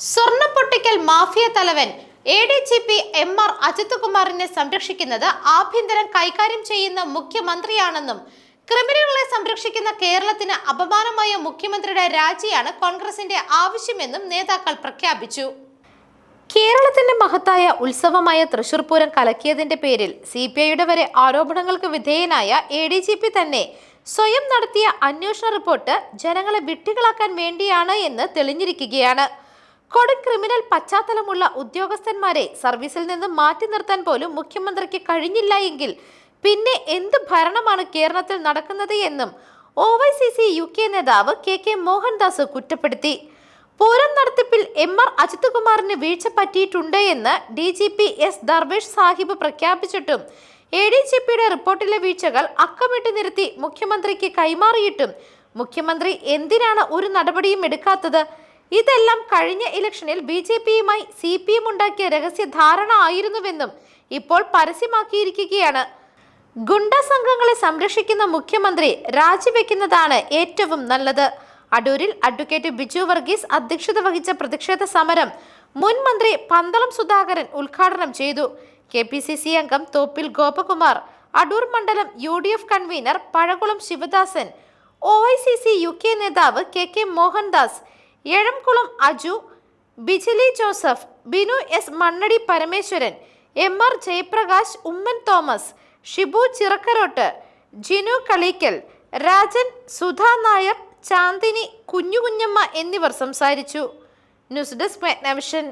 സ്വർണപ്പൊട്ടിക്കൽ mafia തലവൻ A D G P M R Ajith കുമാറിനെ സംരക്ഷിക്കുന്നത് ആഭ്യന്തരം കൈകാര്യം ചെയ്യുന്ന മുഖ്യമന്ത്രിയാണെന്നും ക്രിമിനലുകളെ സംരക്ഷിക്കുന്ന കേരളത്തിന് അപമാനമായ മുഖ്യമന്ത്രിയുടെ രാജിയാണ് കോൺഗ്രസിന്റെ ആവശ്യമെന്നും നേതാക്കൾ പ്രഖ്യാപിച്ചു. കേരളത്തിന്റെ മഹത്തായ ഉത്സവമായ തൃശൂർ പൂരം കലക്കിയതിന്റെ പേരിൽ സി പി ഐയുടെ വരെ ആരോപണങ്ങൾക്ക് വിധേയനായ എ ഡി ജി പി തന്നെ സ്വയം നടത്തിയ അന്വേഷണ റിപ്പോർട്ട് ജനങ്ങളെ വിട്ടികളാക്കാൻ വേണ്ടിയാണ് എന്ന് തെളിഞ്ഞിരിക്കുകയാണ്. കൊടും ക്രിമിനൽ പശ്ചാത്തലമുള്ള ഉദ്യോഗസ്ഥന്മാരെ സർവീസിൽ നിന്ന് മാറ്റി നിർത്താൻ പോലും മുഖ്യമന്ത്രിക്ക് കഴിഞ്ഞില്ല എങ്കിൽ പിന്നെ എന്ത് ഭരണമാണ് കേരളത്തിൽ നടക്കുന്നത് എന്നും O Y C C U K നേതാവ് കെ കെ മോഹൻദാസ് കുറ്റപ്പെടുത്തി. പൂരം നടത്തിപ്പിൽ എം ആർ അജിത് കുമാറിന് വീഴ്ച പറ്റിയിട്ടുണ്ട് എന്ന് D G P S Darvesh Sahib പ്രഖ്യാപിച്ചിട്ടും A D G പിയുടെ റിപ്പോർട്ടിലെ വീഴ്ചകൾ അക്കമിട്ട് നിരത്തി മുഖ്യമന്ത്രിക്ക് കൈമാറിയിട്ടും മുഖ്യമന്ത്രി എന്തിനാണ് ഒരു നടപടിയും എടുക്കാത്തത്? ഇതെല്ലാം കഴിഞ്ഞ ഇലക്ഷനിൽ ബി ജെ പിയുമായി സി പി എം ഉണ്ടാക്കിയ രഹസ്യ ധാരണ ആയിരുന്നുവെന്നും ഇപ്പോൾ പരസ്യമാക്കിയിരിക്കുകയാണ്. ഗുണ്ട സംഘങ്ങളെ സംരക്ഷിക്കുന്ന മുഖ്യമന്ത്രി രാജിവെക്കുന്നതാണ് ഏറ്റവും നല്ലത്. അടൂരിൽ അഡ്വക്കേറ്റ് ബിജു വർഗീസ് അധ്യക്ഷത വഹിച്ച പ്രതിഷേധ സമരം മുൻ മന്ത്രി പന്തളം സുധാകരൻ ഉദ്ഘാടനം ചെയ്തു. കെ പി സി സി അംഗം തോപ്പിൽ ഗോപകുമാർ അടൂർ മണ്ഡലം U D F convener Pazhakulam Sivadasan O I C C U K നേതാവ് K K Mohandas Ezhamkulam Aju Bijili Joseph Binu S Mannadi Parameswaran M R Jayaprakash Oommen Thomas Shibu Chirakkarottu Jinu Kaleekkal Rajan Sudha Nair Chandini Kunjukunjamma എന്നിവർ സംസാരിച്ചു. News desk Megnavision.